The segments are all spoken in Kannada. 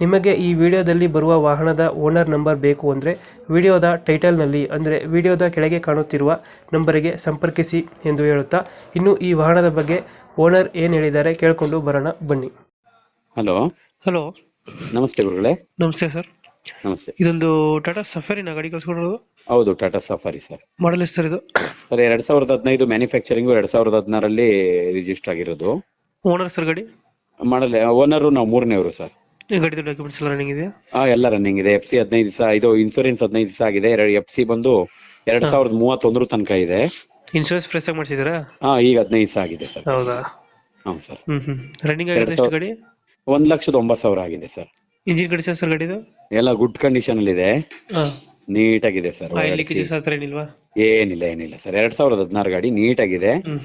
ನಿಮಗೆ ಈ ವಿಡಿಯೋದಲ್ಲಿ ಬರುವ ವಾಹನದ ಓನರ್ ನಂಬರ್ ಬೇಕು ಅಂದರೆ ವಿಡಿಯೋದ ಟೈಟಲ್ನಲ್ಲಿ ಅಂದರೆ ವಿಡಿಯೋದ ಕೆಳಗೆ ಕಾಣುತ್ತಿರುವ ನಂಬರಿಗೆ ಸಂಪರ್ಕಿಸಿ ಎಂದು ಹೇಳುತ್ತಾ ಇನ್ನು ಈ ವಾಹನದ ಬಗ್ಗೆ ಓನರ್ ಏನು ಹೇಳಿದ್ದಾರೆ ಕೇಳಿಕೊಂಡು ಬರೋಣ ಬನ್ನಿ. ಹಲೋ. ಹಲೋ. ನಮಸ್ತೆ ಗುರುಗಳೇ. ನಮಸ್ತೆ ಸರ್. ನಮಸ್ತೆ. ಇದೊಂದು ಟಾಟಾ ಸಫಾರಿನ ಗಾಡಿ ಕಳ್ಸ್ಕೊಡೋದು ಹೌದು ಟಾಟಾ ಸಫಾರಿ ಸರ್. ಮಾಡಲ್ ಎಷ್ಟು ಸರ್ ಇದು? ಸರ್ ಎರಡ್ ಸಾವಿರದ ಹದಿನೈದು ಮ್ಯಾನುಫ್ಯಾಕ್ಚರಿಂಗ್ ಎರಡ್ ಸಾವಿರದ ಹದಿನಾರಲ್ಲಿ ರಿಜಿಸ್ಟರ್ ಆಗಿರೋದು. ಓನರ್ ಸರ್ ಗಾಡಿ? ಮಾಡಲ್ ಓನರು ನಾವು ಮೂರನೇವರು ಸರ್. ಗಾಡಿದು ಡಾಕ್ಯುಮೆಂಟ್ಸ್ ಎಲ್ಲ ರನ್ನಿಂಗ್ ಇದೆಯಾ? ಆ ಎಲ್ಲ ರನ್ನಿಂಗ್ ಇದೆ. ಎಫ್ ಸಿ ಹದಿನೈದು ದಿವಸ ಇದು ಇನ್ಸೂರೆನ್ಸ್ ಹದಿನೈದು ದಿವಸ ಆಗಿದೆ. ಎರಡು ಎಫ್ ಸಿ ಬಂದು ಎರಡ್ ಸಾವಿರದ ಮೂವತ್ತೊಂದರ ತನಕ ಇದೆ. ಇನ್ಶೂರೆನ್ಸ್ ಫ್ರೆಶ್ ಆಗಿ ಮಾಡಿಸಿದ್ದೀರಾ? ಹಾ ಈಗ ಹದಿನೈದು ದಿವಸ ಆಗಿದೆ ಸರ್. ಹೌದಾ? ಹ್ಞೂ ಸರ್. ಹ್ಞೂ ರನ್ನಿಂಗ್ ಆಗಿದೆ ಎಷ್ಟು ಗಾಡಿ? ಒಂದ್ ಲಕ್ಷದ ಒಂಬತ್ತು ಸಾವಿರ ಆಗಿದೆ ಸರ್. ಇಂಜಿನ್ ಕಂಡೀಷನ್ ಸರ್ ಗಾಡಿದು? ಎಲ್ಲ ಗುಡ್ ಕಂಡೀಷನ್ ಅಲ್ಲಿ ಇದೆ. ಹಾಂ. ನೀಟಾಗಿದೆ ಸರ್. ಆಯಿಲ್ ಲೀಕೇಜಸ್ ಆ ಥರ ಏನಿಲ್ವಾ? ಏನಿಲ್ಲ ಏನಿಲ್ಲ ಸರ್. ಎರಡ್ ಸಾವಿರದ ಹದಿನಾರು ಗಾಡಿ ನೀಟಾಗಿದೆ ಹ್ಮ್.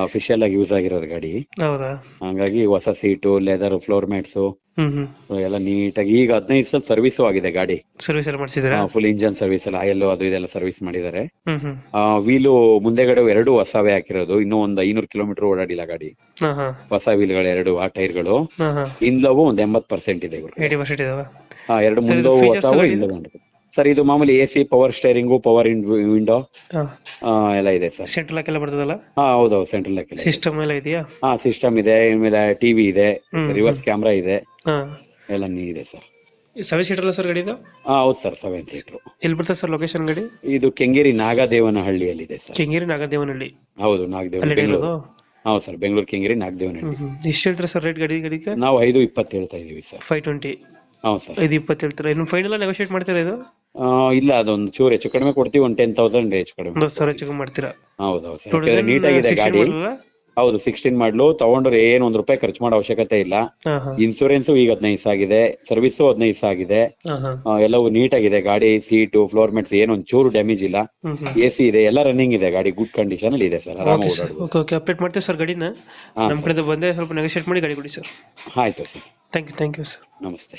ಅಫಿಷಿಯಲ್ ಆಗಿ ಯೂಸ್ ಆಗಿರೋದು ಗಾಡಿ. ಹೌದಾ? ಹಂಗಾಗಿ ಹೊಸ ಸೀಟು ಲೆದರ್ ಫ್ಲೋರ್ ಮ್ಯಾಟ್ಸು ಹ್ಮ್ ಹ್ಮ್. ಎಲ್ಲ ನೀಟಾಗಿ ಈಗ ಹದಿನೈದು ಸಲ ಸರ್ವಿಸು ಆಗಿದೆ ಗಾಡಿ. ಸರ್ವಿಸ್ ಎಲ್ಲ ಮಾಡಿಸಿದ್ದೀರಾ? ಫುಲ್ ಇಂಜನ್ ಸರ್ವಿಸ್ ಎಲ್ಲ ಆಯಲ್ ಅದು ಇದೆಲ್ಲ ಸರ್ವಿಸ್ ಮಾಡಿದ್ದಾರೆ. ಹ್ಮ್ ಹ್ಮ್. ವೀಲು ಮುಂದೆಗಡೆ ಎರಡು ಹೊಸವೇ ಹಾಕಿರೋದು. ಇನ್ನು ಒಂದ್ ಐನೂರು ಕಿಲೋಮೀಟರ್ ಓಡಾಡಿಲ್ಲ ಗಾಡಿ. ಹಾ ಹಾ. ಹೊಸ ವೀಲ್ಗಳು ಎರಡು ಆ ಟೈರ್ಗಳು ಹಾ ಹಾ. ಹಿಂದ್ಲವು ಒಂದ್ ಎಂಬತ್ ಪರ್ಸೆಂಟ್ ಇದೆ ಇವ್ರು ಏಯ್ಟಿ ಪರ್ಸೆಂಟ್ ಇದಾವ? ಎರಡು ಮುಂದವು ಹೊಸವು ಹಿಂದೆ ಸರ್ ಇದು ಮಾಮೂಲಿ A C power steering power window ಎಲ್ಲ ಇದೆ ಸರ್. ಸೆಂಟ್ರಲ್ ಲಾಕ್ ಎಲ್ಲ ಬರ್ತದಲ್ಲ? ಹಾ ಹೌದು ಸೆಂಟ್ರಲ್ ಲಾಕ್ ಸಿಸ್ಟಮ್ ಎಲ್ಲ ಇದೆಯಾ? ಹಾ ಸಿಸ್ಟಮ್ ಇದೆ ಆಮೇಲೆ ಟಿವಿ ಇದೆ ರಿವರ್ಸ್ ಕ್ಯಾಮ್ರಾ ಇದೆ. ಹಾ. ಎಲ್ಲ ನೀ ಇದೆ ಸರ್ ಸೆವೆನ್ ಸೀಟರ್ ಅಲ್ಲ ಸರ್ ಗಾಡಿದು? ಹಾ ಹೌದು ಸರ್ ಸೆವೆನ್ ಸೀಟರ್ ಎಲ್ಲಿ ಬರ್ತದೆ ಸರ್ ಲೊಕೇಶನ್ ಗಾಡಿ? ಇದು ಕೆಂಗೇರಿ ನಾಗದೇವನಹಳ್ಳಿಯಲ್ಲಿದೆ ಸರ್. ಕೆಂಗೇರಿ ನಾಗದೇವನಹಳ್ಳಿ. ಹೌದು ನಾಗದೇವನ ಅಲ್ಲಿ ಬೆಂಗಳೂರು. ಇರೋದು? ಹೌದು ಸರ್ ಬೆಂಗಳೂರು ಕೆಂಗೇರಿ ನಾಗದೇವನಹಳ್ಳಿ. ಎಷ್ಟು ಹೇಳ್ತಾರೆ ಸರ್ ರೇಟ್ ಗಾಡಿ ಗಾಡಿಗೆ? ನಾವು ಐದು ಇಪ್ಪತ್ತು ಹೇಳ್ತಾ ಇದ್ದೀವಿ ಸರ್. ಫೈವ್ ಟ್ವೆಂಟಿ ಹೌದು ಸರ್. ಐದು ಇಪ್ಪತ್ತು ಹೇಳ್ತೀರಾ ಇನ್ನು ಫೈನಲ್ ನೆಗೋಷಿಯೇಟ್ ಮಾಡ್ತೀರಾ ಇದು? ಇಲ್ಲ ಅದೊಂದು ಚೂರು ಹೆಚ್ಚು ಕಡಿಮೆ ಕೊಡ್ತೀವಿ. ಒಂದು ಟೆನ್ ತೌಸಂಡ್ ಹೆಚ್ಚು ಕಡಿಮೆ ಒಂದು ಸಾವಿರ ಚಿಕ್ಕ ಮಾಡ್ತೀರಾ? ಹೌದು ಹೌದು ಸರ್. ನೀಟಾಗಿದೆ ಗಾಡಿ. ಹೌದು ಸಿಕ್ಸ್ಟೀನ್ ಮಾಡ್ಲು. ತಗೊಂಡ್ರೆ ಏನು ಒಂದು ರೂಪಾಯಿ ಖರ್ಚು ಮಾಡೋ ಅವಶ್ಯಕತೆ ಇಲ್ಲ. ಇನ್ಸೂರೆನ್ಸ್ ಈಗ ಹದಿನೈದು ಆಗಿದೆ. ಸರ್ವಿಸ್ ಹದಿನೈದು ಆಗಿದೆ. ಎಲ್ಲವೂ ನೀಟ್ ಆ, ಎಲ್ಲವೂ ನೀಟಾಗಿದೆ ಗಾಡಿ ಸೀಟು ಫ್ಲೋರ್ ಮೆಟ್ಸ್ ಏನು ಒಂದು ಚೂರು ಡ್ಯಾಮೇಜ್ ಇಲ್ಲ. ಎ ಸಿ ಇದೆ. ಎಲ್ಲ ರನ್ನಿಂಗ್ ಇದೆ. ಗಾಡಿ ಗುಡ್ ಕಂಡೀಷನ್ ಅಲ್ಲಿ ಇದೆ ಸರ್. ಓಕೆ ಸರ್ ಓಡಾಡ್ಬೋದು. ಓಕೆ ಓಕೆ ಅಪ್ಡೇಟ್ ಮಾಡ್ತೀವಿ ಸರ್ ಗಾಡಿನ. ಹಾ ನಮ್ಮ ಕಡೆಯಿಂದ ಬಂದೆ ಸ್ವಲ್ಪ ನೆಗೋಷಿಯೇಟ್ ಮಾಡಿ ಗಾಡಿ ಕೊಡಿ ಸರ್ ಆಯ್ತು sir thank you thank you sir ನಮಸ್ತೆ.